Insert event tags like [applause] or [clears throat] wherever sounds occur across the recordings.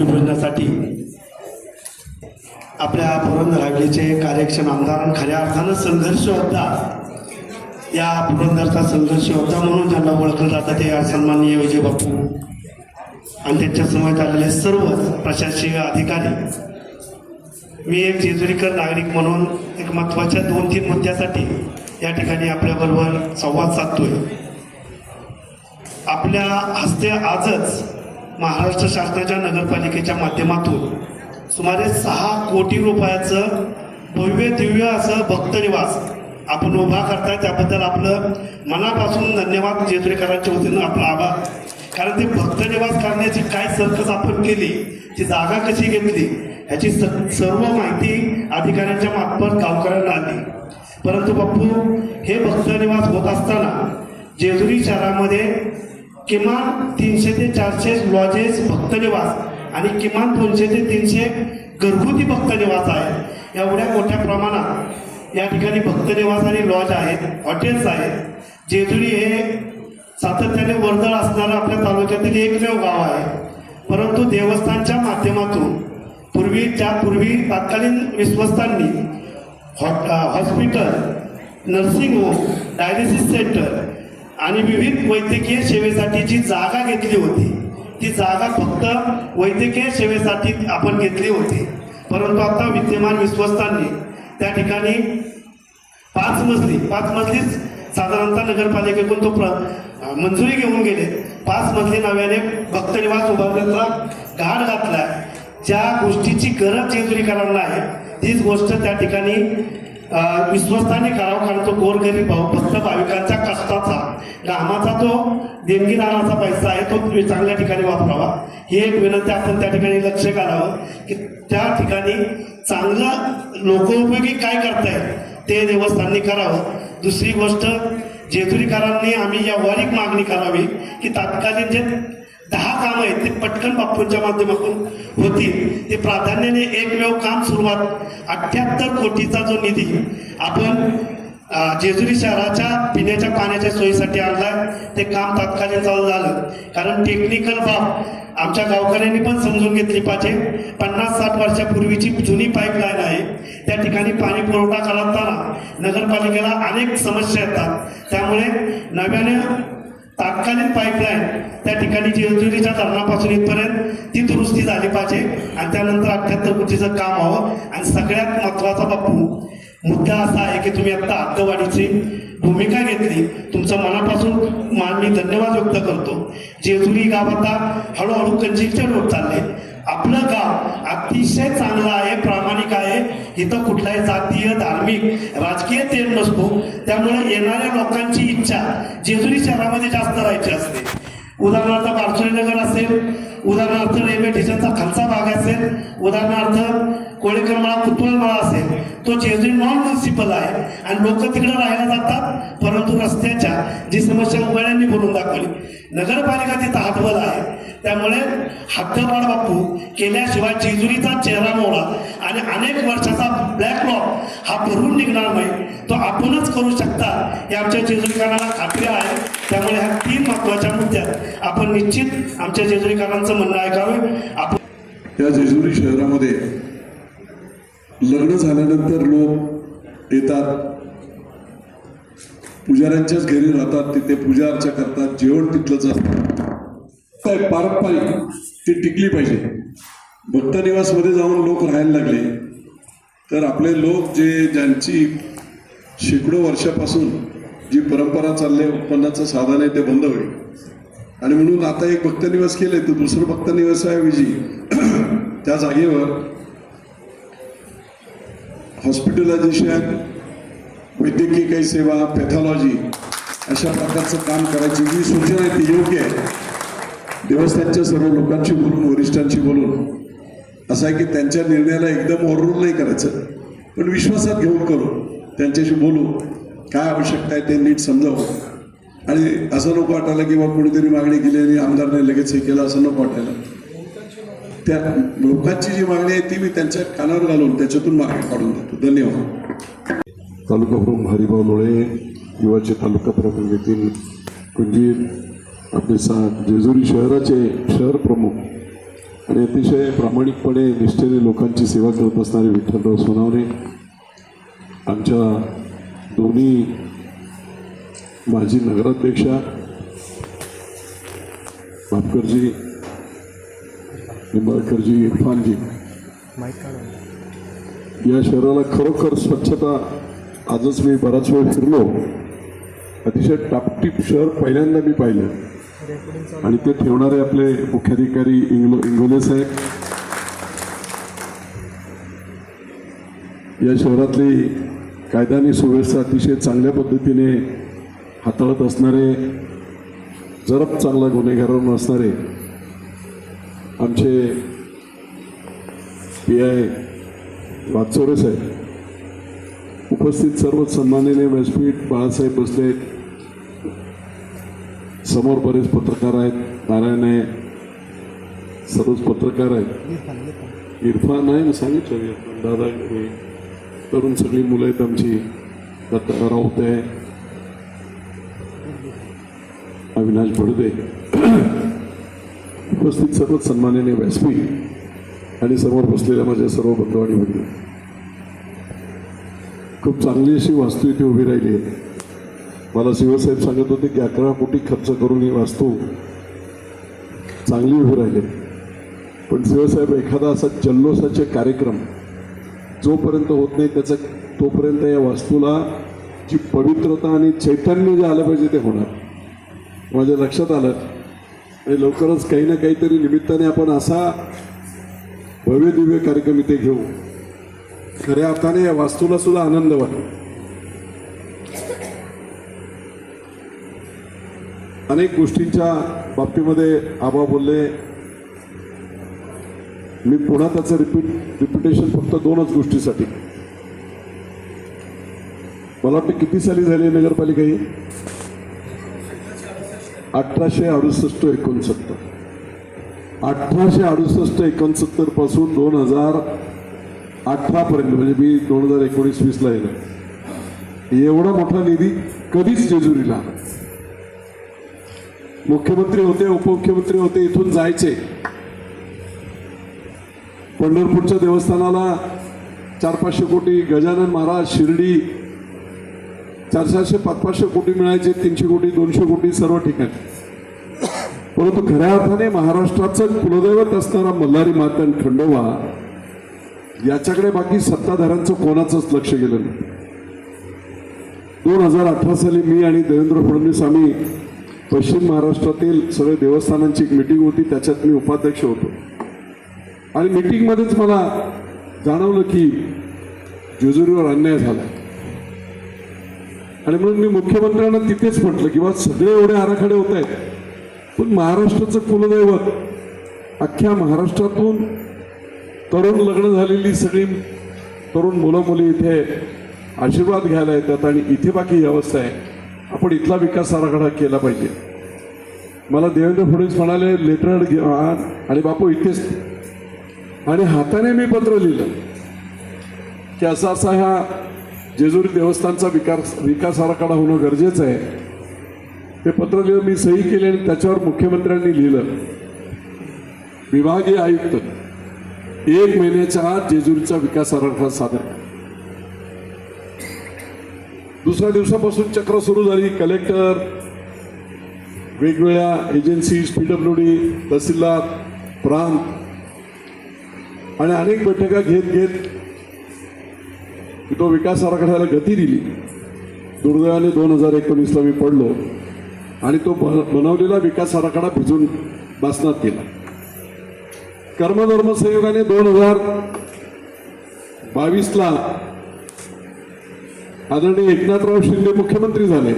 भूमिपूजनासाठी आपल्या पुरंदर हवेलीचे कार्यक्षम आमदार खऱ्या अर्थानं संघर्ष होता. या पुरंदरचा संघर्ष होता म्हणून ज्यांना ओळखलं जातं ते सन्माननीय विजय बापू. आणि त्यांच्यासमोर आलेले सर्वच प्रशासकीय अधिकारी. मी एक जेजुरीकर नागरिक म्हणून एक महत्त्वाच्या दोन तीन मुद्द्यासाठी या ठिकाणी आपल्याबरोबर संवाद साधतोय. आपल्या हस्ते आजच महाराष्ट्र शासनाच्या नगरपालिकेच्या माध्यमातून सुमारे सहा कोटी रुपयाचं भव्य दिव्य असं भक्तनिवास आपण उभा करताय. त्याबद्दल आपलं मनापासून धन्यवाद जेजुरीकरांच्या वतीनं आपला आभार. कारण ते भक्तनिवास करण्याची काय सरकस आपण केली ती जागा कशी घेतली ह्याची स सर्व माहिती अधिकाऱ्यांच्या मार्फत गावकऱ्यांना आली. परंतु बाप्पू हे भक्तनिवास होत असताना जेजुरी शहरामध्ये किमान तीनशे ते चारशे लॉजेस भक्तनिवास आणि किमान दोनशे ते तीनशे घरगुती भक्तनिवास आहेत एवढ्या मोठ्या प्रमाणात या ठिकाणी भक्तनिवास आणि लॉज आहेत हॉटेल्स आहेत. जेजुरी हे सातत्याने वर्दळ असणारं आपल्या तालुक्यातील एकमेव गाव आहे. परंतु देवस्थानच्या माध्यमातून पूर्वी त्यापूर्वी तत्कालीन विश्वस्तांनी हॉ- hospital nursing home dialysis centre आणि विविध वैद्यकीय सेवेसाठी जी जागा घेतली होती ती जागा फक्त वैद्यकीय सेवेसाठी आपण घेतली होती. परंतु आता विद्यमान विश्वस्तांनी त्या ठिकाणी पाच मजली पाच मजलीच साधारणतः नगरपालिकेकडून तो प्र मंजुरी घेऊन गेले. पाच मजली नव्याने भक्तनिवास उभारण्याचा घाट घातला ज्या गोष्टीची गरज जेजुरीकरांना आहे तीच गोष्ट त्या ठिकाणी अं, विश्वस्ताने करावं कारण तो गोरगरीब भाऊ भक्त भाविकांच्या कष्टाचा. घामाचा तो देणगीदानाचा पैसा आहे तो तुम्ही चांगल्या ठिकाणी वापरावा. ही एक विनंती आपण त्या ठिकाणी लक्ष घालावं की त्या ठिकाणी चांगलं लोकोपयोगी काय करतायत ते देवस्थाननी करावं. दुसरी गोष्ट जेजुरीकरांनी आम्ही व्यावहारिक मागणी करावी की तात्कालीन जे दहा कामं आहेत ते पटकन बापूंच्या माध्यमातून होतील. ते प्राधान्याने एकमेव काम सुरुवात अठ्ठ्याहत्तर कोटीचा जो निधी आपण जेजुरी शहराच्या पिण्याच्या पाण्याच्या सोयीसाठी आणलाय ते काम तात्कालीन चालू झालं. कारण टेक्निकल बाब आमच्या गावकऱ्यांनी पण समजून घेतली पाहिजे. पन्नास साठ वर्षापूर्वीची जुनी पाईपलाईन आहे. त्या ठिकाणी पाणी पुरवठा करताना नगरपालिकेला अनेक समस्या येतात. त्यामुळे नव्याने तात्कालीन पाईपलाईन त्या ठिकाणी जेजुरीच्या धरणापासून इथपर्यंत ती दुरुस्ती झाली पाहिजे आणि त्यानंतर अठ्ठ्याहत्तर कोटीचं काम व्हावं आणि सगळ्यात महत्त्वाचा बापू मुद्दा असा आहे की तुम्ही आत्ता हक्कवाढीची भूमिका घेतली. तुमचं मनापासून मान मी धन्यवाद व्यक्त करतो. जेजुरी गाव आता हळूहळू कंजेक्शन होत चालले. आपलं गाव अतिशय चांगलं आहे प्रामाणिक आहे. इथं कुठलाही जातीय धार्मिक राजकीय तेल नसतो. त्यामुळे येणाऱ्या लोकांची इच्छा जेजुरी शहरामध्ये जास्त राहायची असते. उदाहरणार्थ पार्श्वनगर असेल उदाहरणार्थ रेल्वे स्टेशनचा खालचा भाग असेल उदाहरणार्थ कोळीकर मळा कुतुळ मळा असेल तो जेजुरी नॉन म्युन्सिपल आहे आणि लोक तिकडे राहायला जातात परंतु रस्त्याच्या जी समस्या मुघाळ्यांनी बोलून दाखवली. नगरपालिका तिथं हातबल आहे. त्यामुळे हद्दवाढ बापू केल्याशिवाय जेजुरीचा चेहरा मोडा आणि अनेक वर्षाचा ब्लॅक लॉक हा भरून निघणार नाही. तो आपणच करू शकता हे आमच्या जेजुरीकरांना खात्री आहे. त्यामुळे ह्या तीन महत्त्वाच्या मुद्द्यात आपण निश्चित आमच्या जेजुरीकरांचं म्हणणं ऐकावे. आपण या जेजुरी शहरामध्ये लग्न झाल्यानंतर लोक येतात. पुजाऱ्यांच्याच घरी राहतात. तिथे पूजा अर्चा करतात. जेवण तिथलंच असतं. काय पारंपरिक ती टिकली पाहिजे. भक्तनिवासमध्ये जाऊन लोक राहायला लागले. तर आपले लोक जे ज्यांची शेकडो वर्षापासून जी परंपरा चालली आहे उत्पन्नाचं साधन आहे ते बंद होईल. आणि म्हणून आता एक भक्तनिवास केले तर दुसरं भक्तनिवास आहे विजी [clears throat] त्या जागेवर हॉस्पिटलायझेशन वैद्यकीय काही सेवा पॅथॉलॉजी अशा प्रकारचं काम करायची जी सूचना आहे ती योग्य आहे. देवस्थानच्या सर्व लोकांशी बोलून वरिष्ठांशी बोलून. असं आहे की त्यांच्या निर्णयाला एकदम ओरडून नाही करायचं. पण विश्वासात घेऊन करू त्यांच्याशी बोलू काय आवश्यकता आहे ते नीट समजावं. आणि असं नको वाटायला की बा कोणीतरी मागणी केली आणि आमदारने लगेच हे केलं असं नको वाटायला. त्या लोकांची जी मागणी आहे ती मी त्यांच्या कानावर घालून त्याच्यातून मागणी काढून देतो. धन्यवाद. तालुका प्रमुख हरिभाऊ लोळे युवाचे तालुका प्रमुख येथील कुंजीर आपले सा जेजुरी शहराचे शहर प्रमुख आणि अतिशय प्रामाणिकपणे निष्ठेने लोकांची सेवा करत असणारे विठ्ठलराव सोनावणे आमच्या दोन्ही माजी नगराध्यक्षा भापकरजी निंबाळकरजी इरफानजी या शहराला खरोखर स्वच्छता आजच मी बराच वेळ फिरलो. अतिशय टापटीप शहर पहिल्यांदा मी पाहिलं. आणि ते ठेवणारे आपले मुख्याधिकारी इंगलो इंगोले साहेब. या शहरातली कायदा आणि सुव्यवस्था अतिशय चांगल्या पद्धतीने हाताळत असणारे जरब चांगला गुन्हेगारांवर असणारे आमचे पी आय वाचोरे साहेब उपस्थित सर्व सन्माननीय व्यासपीठ बाळासाहेब बसले समोर बरेच पत्रकार आहेत नारायण आहे सर्वच पत्रकार आहेत. इरफान आहे ना सांगितलं दादा तरुण सगळी मुलं आहेत आमची. दत्ता राऊत आहे. अविनाश भडदे उपस्थित सर्व सन्माननीय व्यासपी आणि समोर बसलेल्या माझ्या सर्व बंधू आणि भगिनी. खूप चांगली अशी वास्तू इथे उभी राहिली आहे. मला शिवसाहेब सांगत होते की अकरा कोटी खर्च करून ही वास्तू चांगली उभी राहिली पण शिवसाहेब एखादा असा जल्लोषाचे कार्यक्रम जोपर्यंत होत नाही त्याचं तोपर्यंत या वास्तूला जी पवित्रता आणि चैतन्य जे आलं पाहिजे ते होणार. माझ्या लक्षात आलं. आणि लवकरच काही ना काहीतरी निमित्ताने आपण असा भव्य दिव्य कार्यक्रम इथे घेऊ. खऱ्या अर्थाने या वास्तूला सुद्धा आनंद वाटेल. अनेक गोष्टींच्या बाबतीमध्ये आबा बोलले मी पुन्हा त्याचं रिपीट रिपिटेशन फक्त दोनच गोष्टीसाठी. मला वाटतं किती साली झाली आहे नगरपालिका ही? अठराशे अडुसष्ट एकोणसत्तर. अठराशे अडुसष्ट एकोणसत्तरपासून दोन हजार अठरापर्यंत म्हणजे मी दोन हजार एकोणीस वीसला येणार. एवढा मोठा निधी कधीच जेजुरीला मुख्यमंत्री होते उपमुख्यमंत्री होते इथून जायचे. पंढरपूरच्या देवस्थानाला चार पाचशे कोटी गजानन महाराज शिर्डी चार चारशे पाच पाचशे कोटी मिळायचे तीनशे कोटी दोनशे कोटी सर्व ठिकाणी. परंतु खऱ्या अर्थाने महाराष्ट्राचं कुलदैवत असणारा मल्हारी मातन खंडोबा याच्याकडे बाकी सत्ताधाऱ्यांचं कोणाचंच लक्ष गेलं नाही. दोन हजार अठरा साली मी आणि देवेंद्र फडणवीस आम्ही पश्चिम महाराष्ट्रातील सगळे देवस्थानांची एक मिटिंग होती त्याच्यात मी उपाध्यक्ष होतो. आणि मिटिंगमध्येच मला जाणवलं की जेजुरीवर अन्याय झाला आणि म्हणून मी मुख्यमंत्र्यांना तिथेच म्हटलं की बा सगळे एवढे आराखडे होत आहेत पण महाराष्ट्राचं कुलदैवत अख्ख्या महाराष्ट्रातून तरुण लग्न झालेली सगळी तरुण मुलं मुली इथे आशीर्वाद घ्यायला येतात आणि इथे बाकी ही अवस्था आहे. आपण इथला विकास आराखडा केला पाहिजे. मला देवेंद्र फडणवीस म्हणाले लेटर घे आण आणि बापू इथेच आणि हाताने मी पत्र लिहिलं. की असा असा ह्या जेजुरी देवस्थानचा विकास विकास आराखडा होणं गरजेचं आहे. ते पत्र लिहिलं मी सही केली आणि त्याच्यावर मुख्यमंत्र्यांनी लिहिलं. विभागीय आयुक्त एक महिन्याच्या आत जेजुरीचा विकास आराखडा सादर दुसऱ्या दिवसापासून चक्र सुरू झाली. कलेक्टर वेगवेगळ्या एजन्सीज पीडब्ल्यू डी तहसीलदार प्रांत आणि अनेक बैठका घेत घेत तो विकास आराखड्याला गती दिली. दुर्दैवाने दोन हजार एकोणीसला मी पडलो आणि तो बनवलेला विकास आराखडा भिजून बसण्यात गेला. कर्मधर्म संयोगाने दोन हजार बावीसला आदरणीय एकनाथराव शिंदे मुख्यमंत्री झाले.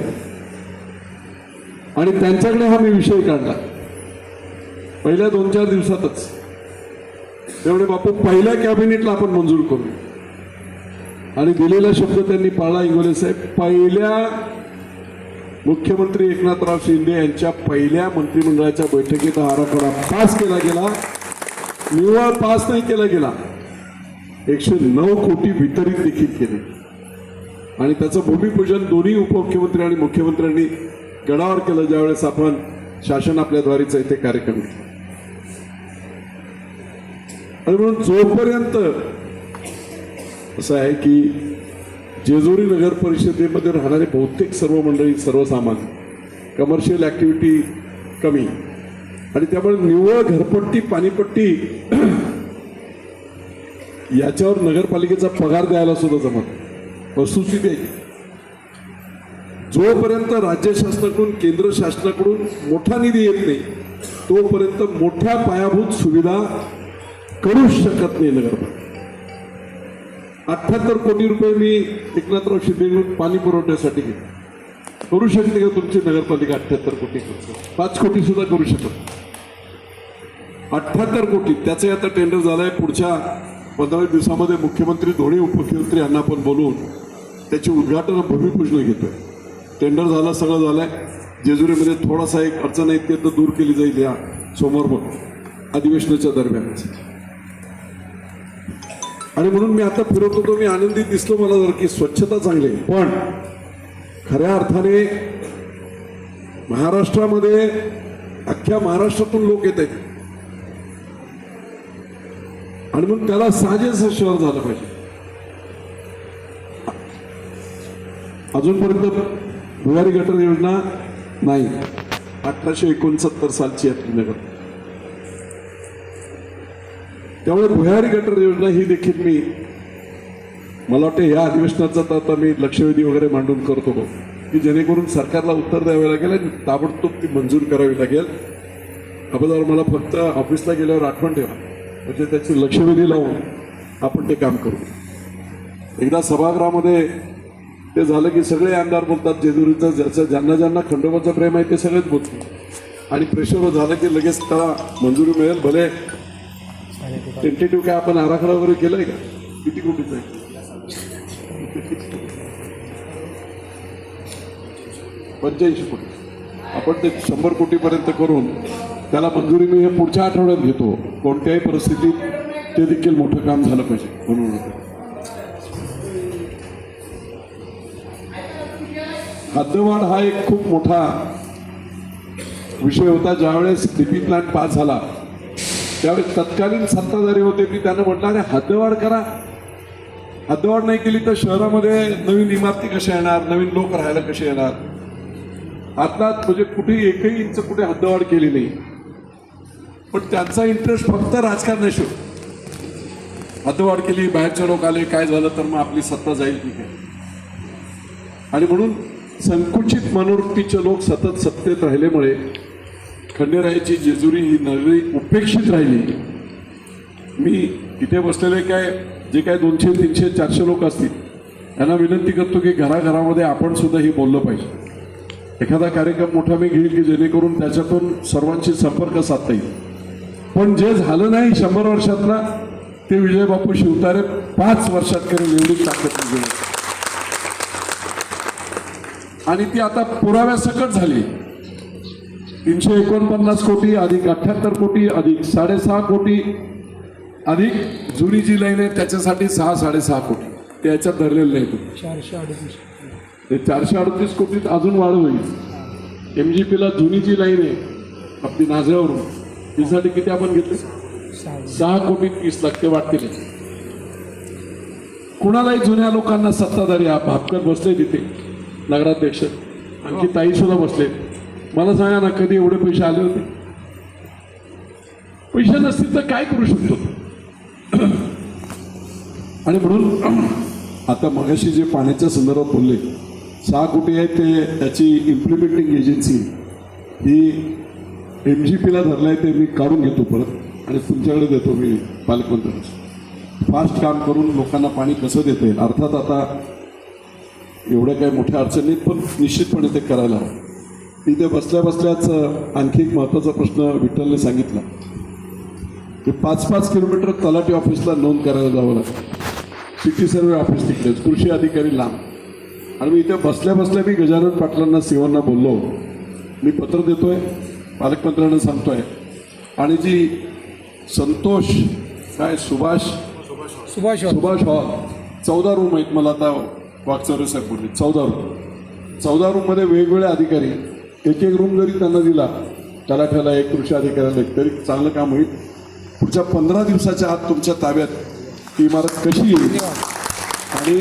आणि त्यांच्याकडे हा मी विषय काढला. पहिल्या दोन चार दिवसातच. त्यामुळे बापू पहिल्या कॅबिनेटला आपण मंजूर करू. आणि दिलेला शब्द त्यांनी पाळला इंगोले साहेब. पहिल्या मुख्यमंत्री एकनाथराव शिंदे यांच्या पहिल्या मंत्रिमंडळाच्या बैठकीत हा आराखडा पास केला गेला. निव्वळ पास नाही केला गेला. एकशे नऊ कोटी वितरित देखील केले. आणि त्याचं भूमिपूजन दोन्ही उपमुख्यमंत्री आणि मुख्यमंत्र्यांनी गडावर केलं ज्यावेळेस आपण शासन आपल्याद्वारेचा इथे कार्यक्रम घेतला. आणि म्हणून जोपर्यंत असं आहे की जेजुरी नगर परिषदेमध्ये राहणारे बहुतेक सर्व मंडळी सर्वसामान्य कमर्शियल ॲक्टिव्हिटी कमी. आणि त्यामुळे निव्वळ घरपट्टी पाणीपट्टी [clears throat] याच्यावर नगरपालिकेचा पगार द्यायला सुद्धा जमत वस्तुस्थिती आहे जोपर्यंत राज्य शासनाकडून केंद्र शासनाकडून मोठा निधी येत नाही तोपर्यंत मोठ्या पायाभूत सुविधा करू शकत नाही नगरपालिका. अठ्याहत्तर कोटी रुपये मी एकनाथराव शिंदेकडून पाणी पुरवठ्यासाठी घेतले. करू शकते का तुमची नगरपालिका अठ्याहत्तर कोटी खर्च? पाच कोटी सुद्धा करू शकत अठ्याहत्तर कोटी त्याचे आता टेंडर झालंय. पुढच्या पंधरा दिवसामध्ये मुख्यमंत्री दोन्ही उपमुख्यमंत्री यांना पण बोलवून त्याची उद्घाटन भूमिपूजन घेतोय. टेंडर झालं सगळं झालंय. जेजुरीमध्ये थोडासा एक अडचण आहे ते तर दूर केली जाईल या समोर मग अधिवेशनाच्या दरम्यान. आणि म्हणून मी आता फिरत होतो मी आनंदी दिसलो मला जर की स्वच्छता चांगली आहे. पण खऱ्या अर्थाने महाराष्ट्रामध्ये अख्ख्या महाराष्ट्रातून लोक येत आहेत. आणि मग त्याला साजेस शहर झालं पाहिजे. अजूनपर्यंत भुयारी गटर योजना नाही. अठराशे एकोणसत्तर सालची आहे नगर त्यामुळे भुयारी गटर योजना ही देखील मी मला वाटतं या अधिवेशनाचा तर आता मी लक्षवेधी वगैरे मांडून करतो की जेणेकरून सरकारला उत्तर द्यावे लागेल आणि ताबडतोब ती मंजूर करावी लागेल. अगोदर मला फक्त ऑफिसला गेल्यावर आठवण ठेवा. म्हणजे त्याची लक्षवेधी लावून आपण ते काम करू. एकदा सभागृहामध्ये ते झालं की सगळे आमदार बोलतात जेजुरीचं ज्याचं ज्यांना ज्यांना खंडोबाचं प्रेम आहे ते सगळेच बोलतात. आणि प्रेशर झालं की लगेच त्याला मंजुरी मिळेल भले टेंटेटिव्ह काय आपण आराखडा वगैरे केलाय का? किती कोटीचा आहे? पंच्याऐंशी कोटी. आपण ते शंभर कोटीपर्यंत करून त्याला मंजुरी मी हे पुढच्या आठवड्यात घेतो. कोणत्याही परिस्थितीत ते देखील मोठं काम झालं पाहिजे म्हणून हद्दवाढ हा एक खूप मोठा विषय होता. ज्यावेळेस डीपी प्लांट पास झाला त्यावेळेस तत्कालीन सत्ताधारी होते. मी त्यांना म्हटलं अरे हद्दवाढ करा. हद्दवाढ नाही केली तर शहरामध्ये नवीन इमारती कशा येणार? नवीन लोक राहायला कसे येणार? आता म्हणजे कुठे एकही इंच कुठे हद्दवाढ केली नाही. पण त्यांचा इंटरेस्ट फक्त राजकारणाशी. होता. हद्दवाढ केली बाहेरचे लोक आले काय झालं तर मग आपली सत्ता जाईल ठीक आहे. आणि म्हणून संकुचित मनोवृत्तीचे लोक सतत सत्तेत राहिल्यामुळे खंडेरायाची जेजुरी ही नगरी उपेक्षित राहिली. मी इथे बसलेले काय जे काय दोनशे तीनशे चारशे लोक असतील त्यांना विनंती करतो की घराघरामध्ये आपण सुद्धा हे बोललं पाहिजे. एखादा कार्यक्रम मोठा मी घेईल की जेणेकरून त्याच्यातून सर्वांशी संपर्क साधता येईल. पण जे झालं नाही शंभर वर्षातला ते विजय बापू शिवतारे पाच वर्षात करून निवडून ताकद निघेल आणि ती आता पुराव्यासकट झाली. तीनशे एकोणपन्नास कोटी अधिक अठ्याहत्तर कोटी अधिक साडेसहा कोटी अधिक जुनी जी लाईन आहे त्याच्यासाठी सहा साडेसहा कोटी. ते याच्यात धरलेलं नाही तुम्ही चारशे अडतीस. ते चारशे अडतीस कोटीत अजून वाढ होईल. एम जी पीला जुनी जी लाईन आहे आपली नाझ्यावरून तिसाठी किती आपण घेतले? सहा. कोटी तीस लाख ते वाटतील कुणालाही जुन्या लोकांना सत्ताधारी भापकर बसले तिथे नगराध्यक्ष. आणखी ताई सुद्धा बसले मला सांगा ना कधी एवढे पैसे आले होते? पैसे नसतील तर काय करू शकतो [clears throat] आणि म्हणून [clears throat] आता मगाशी जे पाण्याच्या संदर्भात बोलले सहा कोटी आहेत ते त्याची इम्प्लिमेंटिंग एजन्सी ही एम जी पीला धरलं आहे ते मी काढून घेतो परत आणि तुमच्याकडे देतो मी पालकमंत्र्यांना. फास्ट काम करून लोकांना पाणी कसं देता येईल? अर्थात आता एवढ्या काही मोठ्या अडचणीत पण निश्चितपणे ते करायला हवं. इथे बसल्या बसल्याच आणखी एक महत्त्वाचा प्रश्न विठ्ठलने सांगितला. की पाच पाच किलोमीटर तलाठी ऑफिसला नोंद करायला जावं लागतं. सिटी सर्वे ऑफिस तिकडेच कृषी अधिकारी लांब. आणि मी इथे बसल्या बसल्या मी गजानन पाटलांना सिवांना बोललो. मी पत्र देतोय पालकमंत्र्यांना सांगतोय. आणि जी संतोष काय सुभाष? सुभाष सुभाष हॉल. चौदा रूम आहेत मला आता वागचौरे साहेब बोलले. चौदा रूम चौदा रूममध्ये वेगवेगळे अधिकारी एक एक रूम जरी त्यांना दिला तलाठ्याला एक कृषी अधिकाऱ्याला एक तरी चांगलं काम होईल. पुढच्या पंधरा दिवसाच्या आत तुमच्या ताब्यात ती इमारत कशी येईल? आणि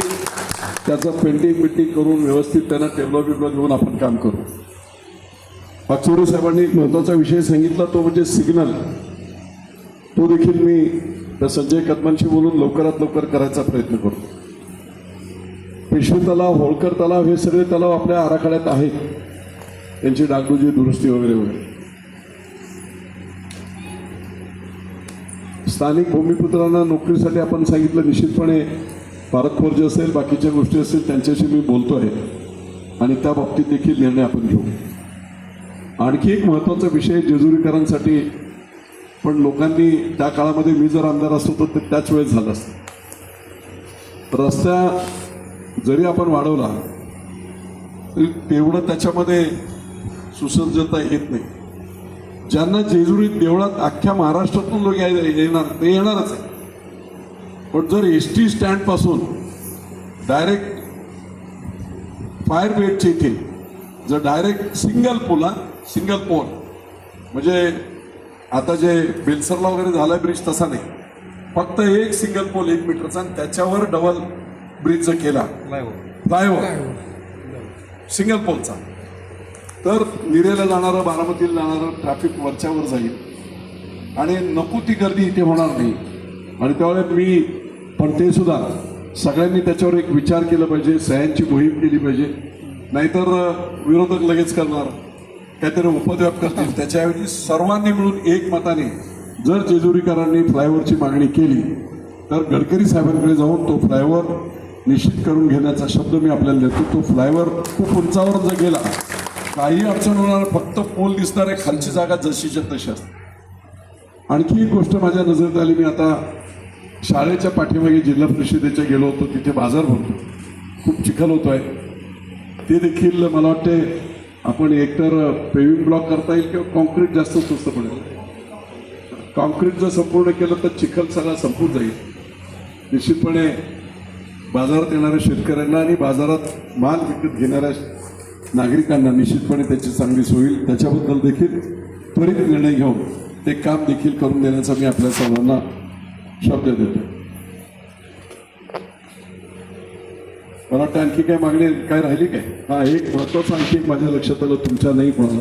त्याचं पेंटिंग बिंटिंग करून व्यवस्थित त्यांना टेबल बिबलो घेऊन आपण काम करू. पाचोरे साहेबांनी एक महत्त्वाचा विषय सांगितला तो म्हणजे सिग्नल तो देखील मी त्या संजय कदमांशी बोलून लवकरात लवकर करायचा प्रयत्न करतो पेशवे तलाव होळकर तलाव हे सगळे तलाव आपल्या आराखड्यात आहेत. त्यांची डाकूची दुरुस्ती वगैरे वगैरे स्थानिक भूमिपुत्रांना नोकरीसाठी आपण सांगितलं निश्चितपणे भारत फोर्ज असेल बाकीच्या गोष्टी असतील त्यांच्याशी मी बोलतो आहे. आणि त्या बाबतीत देखील निर्णय आपण घेऊ. आणखी एक महत्त्वाचा विषय जेजुरीकरांसाठी पण लोकांनी त्या काळामध्ये मी जर आमदार असतो तर ते त्याच वेळेस झालं असतं. रस्ता जरी आपण वाढवला तरी तेवढं त्याच्यामध्ये सुसज्जता येत नाही. ज्यांना जेजुरी देवळात अख्ख्या महाराष्ट्रातून लोक येणार ते येणारच आहे. पण जर एस टी स्टँडपासून डायरेक्ट फायर ब्रिगेडच्या इथे जर डायरेक्ट सिंगल पोल हा सिंगल पोल म्हणजे आता जे बेलसरला वगैरे झाला ब्रिज तसा नाही. फक्त एक सिंगल पोल एक मीटरचा आणि त्याच्यावर डबल ब्रिजचा केला फ्लायओव्हर सिंगल पोलचा तर निरेला जाणारं बारामतीला जाणारं ट्रॅफिक वरच्यावर जाईल. आणि नको ती गर्दी इथे होणार नाही. आणि त्यावेळेस मी पण ते सुद्धा सगळ्यांनी त्याच्यावर एक विचार केला पाहिजे सह्यांची मोहीम केली पाहिजे. नाहीतर विरोधक लगेच करणार. काहीतरी उपद्व्याप करतील. त्याच्याऐवजी सर्वांनी मिळून एक मताने जर जेजुरीकरांनी फ्लायओव्हरची मागणी केली तर गडकरी साहेबांकडे जाऊन तो फ्लायओव्हर निश्चित करून घेण्याचा शब्द मी आपल्याला देतो. तो फ्लायओव्हर खूप उंचावर जर गेला काही अडचण होणार फक्त पोल दिसणार आहे खालची जागा जशीच्या तशी असते. आणखी एक गोष्ट माझ्या नजरेत आली मी आता शाळेच्या पाठीमागे जिल्हा परिषदेच्या गेलो होतो तिथे बाजार भरतो. खूप चिखल होतो आहे ते देखील मला वाटते आपण एकतर पेविंग ब्लॉक करता येईल किंवा कॉन्क्रीट जास्त स्वस्त पडेल. कॉन्क्रीट जर संपूर्ण केलं तर चिखल सगळा संपून जाईल. निश्चितपणे बाजारात येणाऱ्या शेतकऱ्यांना आणि बाजारात माल विकत घेणाऱ्या नागरिकांना निश्चितपणे त्याची चांगली होईल. त्याच्याबद्दल देखील त्वरित निर्णय घेऊन ते काम देखील करून देण्याचा मी आपल्या सर्वांना शब्द देतो. मला वाटतं आणखी काय मागणी काय राहिली काय? हा एक महत्वाचं आणखी एक माझ्या लक्षात आलं तुमच्या नाही कोणाला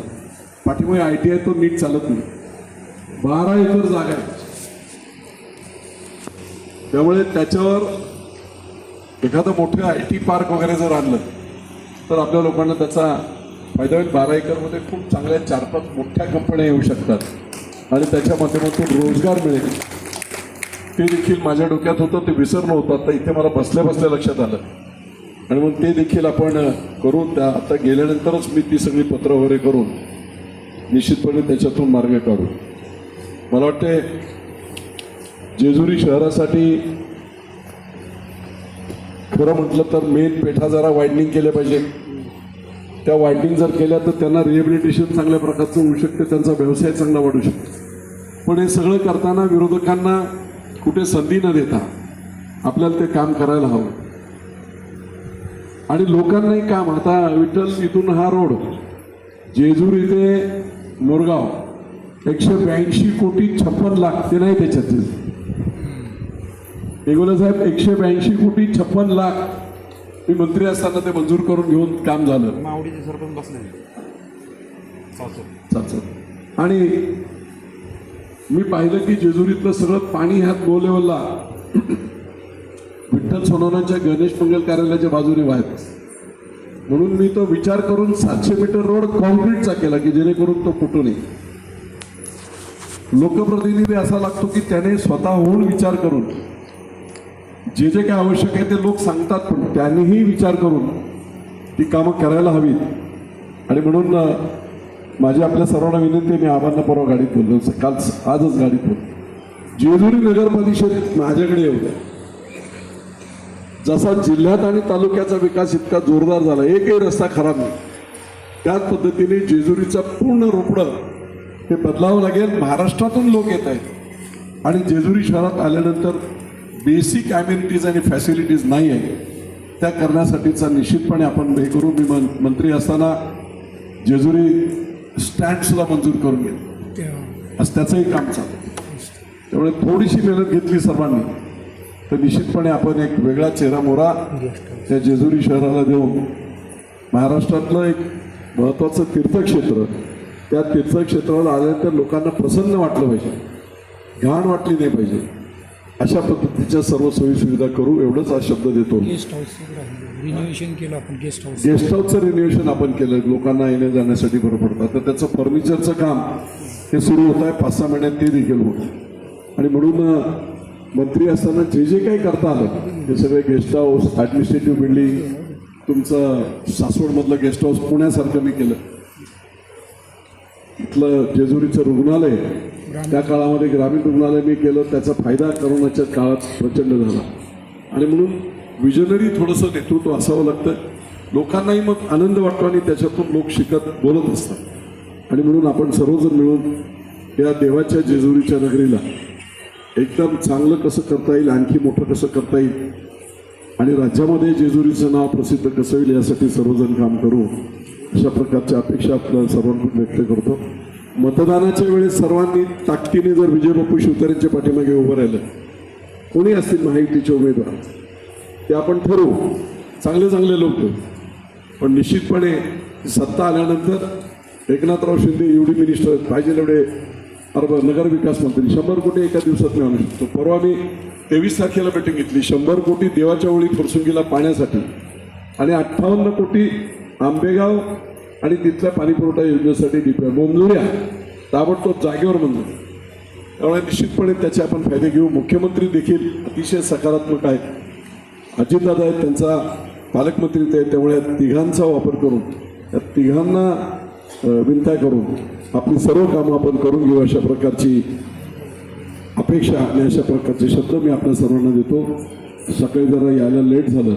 पाठीमुळे आय टी आय तो नीट चालत नाही. बारा एकर जागा आहे. त्यामुळे त्याच्यावर एखादं मोठं आय टी पार्क वगैरे जर आणलं तर आपल्या लोकांना त्याचा फायदा होईल. बारा एकरमध्ये खूप चांगल्या चार पाच मोठ्या कंपन्या येऊ शकतात. आणि त्याच्या माध्यमातून रोजगार मिळेल. ते देखील माझ्या डोक्यात होतं ते विसरलं होतं. आता इथे मला बसल्या बसल्या लक्षात आलं. आणि मग ते देखील आपण करून त्या आता गेल्यानंतरच मी ती सगळी पत्र वगैरे करून निश्चितपणे त्याच्यातून मार्ग काढू. मला वाटते जेजुरी शहरासाठी खरं म्हटलं तर मेन पेठा जरा वायडनिंग केल्या पाहिजे. त्या वायडनिंग जर केल्या तर त्यांना रिहॅबिलिटेशन चांगल्या प्रकारचं होऊ शकते त्यांचा व्यवसाय चांगला वाढू शकतो. पण हे सगळं करताना विरोधकांना कुठे संधी न देता आपल्याला ते काम करायला हवं. आणि लोकांनाही काम आता विठ्ठल इथून हा रोड जेजूर इथे मोरगाव एकशे ब्याऐंशी कोटी छप्पन लाख ते नाही त्याच्यातील वेगोले साहेब एकशे ब्याऐंशी कोटी छप्पन लाख मी मंत्री असताना ते मंजूर करून घेऊन काम झालं. मावडीचे सरपंच बसले. आणि मी पाहिलं की जेजुरीतलं सगळं पाणी ह्यात लो लेवलला विठ्ठल सोनवण्याच्या गणेश मंगल कार्यालयाच्या बाजूने वाहत. म्हणून मी तो विचार करून सातशे मीटर रोड कॉन्क्रीटचा केला की जेणेकरून तो फुटू नये. लोकप्रतिनिधी असा लागतो की त्याने स्वतःहून विचार करून जे जे काय आवश्यक आहे ते लोक सांगतात पण त्यांनीही विचार करून ती कामं करायला हवीत. आणि म्हणून माझी आपल्या सर्वांना विनंती मी आबांना परवा गाडीत बोललो. काल आजच गाडीत बोललो. जेजुरी नगर परिषद माझ्याकडे येऊ द्या. जसा जिल्ह्यात आणि तालुक्याचा विकास इतका जोरदार झाला एकही रस्ता खराब नाही. त्याच पद्धतीने जेजुरीचा पूर्ण रोपडं हे बदलावं लागेल. महाराष्ट्रातून लोक येत आहेत आणि जेजुरी शहरात आल्यानंतर बेसिक ॲम्युनिटीज आणि फॅसिलिटीज नाही आहे त्या करण्यासाठीचा निश्चितपणे आपण हे करू मी मन मंत्री असताना जेजुरी स्टँड सुद्धा मंजूर करून घेतलं ते आज त्याचंही काम चालू आहे. त्यामुळे थोडीशी मेहनत घेतली सर्वांनी. तर निश्चितपणे आपण एक वेगळा चेहरा मोरा त्या जेजुरी शहराला देऊन महाराष्ट्रातलं एक महत्त्वाचं तीर्थक्षेत्र त्या तीर्थक्षेत्राला आल्यानंतर लोकांना प्रसन्न वाटलं पाहिजे. घाण वाटली नाही पाहिजे. अशा पद्धतीच्या सर्व सोयी सुविधा करू एवढंच आज शब्द देतो. गेस्ट हाऊस रिनोव्हेशन केलं आपण गेस्ट हाऊस गेस्ट हाऊसचं रिनोव्हेशन आपण केलं. लोकांना येण्या जाण्यासाठी बरं पडतं. आता त्याचं फर्निचरचं काम हे सुरू होत आहे. पाच सहा महिन्यात ते देखील होतं आणि म्हणून मंत्री असताना जे जे काही करता आलं ते सगळे गेस्ट हाऊस ॲडमिनिस्ट्रेटिव्ह बिल्डिंग तुमचं सासवडमधलं गेस्ट हाऊस पुण्यासारखं मी केलं. इथलं जेजुरीचं रुग्णालय त्या काळामध्ये ग्रामीण रुग्णालय मी केलं त्याचा फायदा करोनाच्या काळात प्रचंड झाला. आणि म्हणून विजनरी थोडंसं नेतृत्व असावं लागतं. लोकांनाही मग आनंद वाटतो आणि त्याच्यातून लोक शिकत बोलत असतात. आणि म्हणून आपण सर्वजण मिळून या देवाच्या जेजुरीच्या नगरीला एकदम चांगलं कसं करता येईल आणखी मोठं कसं करता येईल आणि राज्यामध्ये जेजुरीचं नाव प्रसिद्ध कसं होईल यासाठी सर्वजण काम करू अशा प्रकारच्या अपेक्षा आपल्या सर्वांकडून व्यक्त करतो. मतदानाच्या वेळेस सर्वांनी ताकदीने जर विजय बापू शिवतारेंच्या पाठीमागे उभं राहिलं कोणी असतील महायुतीचे उमेदवार? ते आपण ठरवू. चांगले चांगले लोक. पण निश्चितपणे सत्ता आल्यानंतर एकनाथराव शिंदे एवढी मिनिस्टर पाहिजे एवढे अर्ब नगर विकास मंत्री. शंभर कोटी एका दिवसात मी आणू शकतो परवा मी तेवीस तारखेला मिटिंग घेतली. शंभर कोटी देवाच्या ओळी फुरसुंगीला पाण्यासाठी. आणि अठ्ठावन्न कोटी आंबेगाव आणि तिथल्या पाणीपुरवठा योजनेसाठी डीपीआर मंजुऱ्या ताबडतोब जागेवर मंजूर त्यामुळे निश्चितपणे त्याचे आपण फायदे घेऊ. मुख्यमंत्री देखील अतिशय सकारात्मक आहेत. अजितदादा आहेत त्यांचा पालकमंत्री ते आहेत त्यामुळे या तिघांचा वापर करून त्या तिघांना अ, विनंत्या करून आपली सर्व कामं आपण करून घेऊ अशा प्रकारची अपेक्षा आणि अशा प्रकारचे शब्द मी आपल्या सर्वांना देतो. सकाळी जरा यायला लेट झालं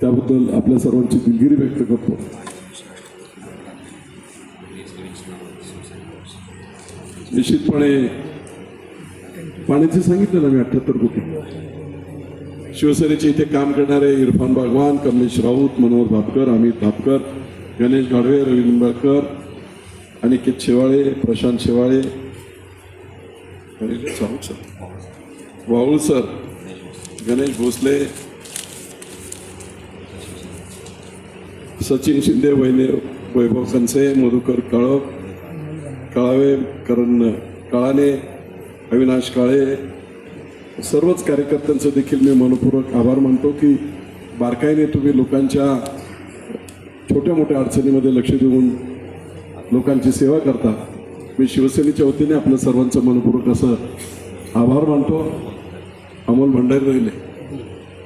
त्याबद्दल आपल्या सर्वांची दिलगिरी व्यक्त करतो. निश्चितपणे पाण्याचे सांगितलं ना मी अठ्ठ्याहत्तर कोटी. शिवसेनेचे इथे काम करणारे इरफान बागवान कमलेश राऊत मनोहर भापकर अमित भापकर गणेश गाढवे रवी निंबाळकर अनिकेत शेवाळे प्रशांत शेवाळे. अनिकेत सर. वाऊळ सर. गणेश भोसले. सचिन शिंदे वैने वैभव कनसे मधुकर काळप. काळावे करण काळाने अविनाश काळे सर्वच कार्यकर्त्यांचं देखील मी मनपूर्वक आभार मानतो की बारकाईने तुम्ही लोकांच्या छोट्या मोठ्या अडचणीमध्ये लक्ष देऊन लोकांची सेवा करता. मी शिवसेनेच्या वतीने आपल्या सर्वांचं मनपूर्वक असं आभार मानतो. अमोल भंडारी राहिले.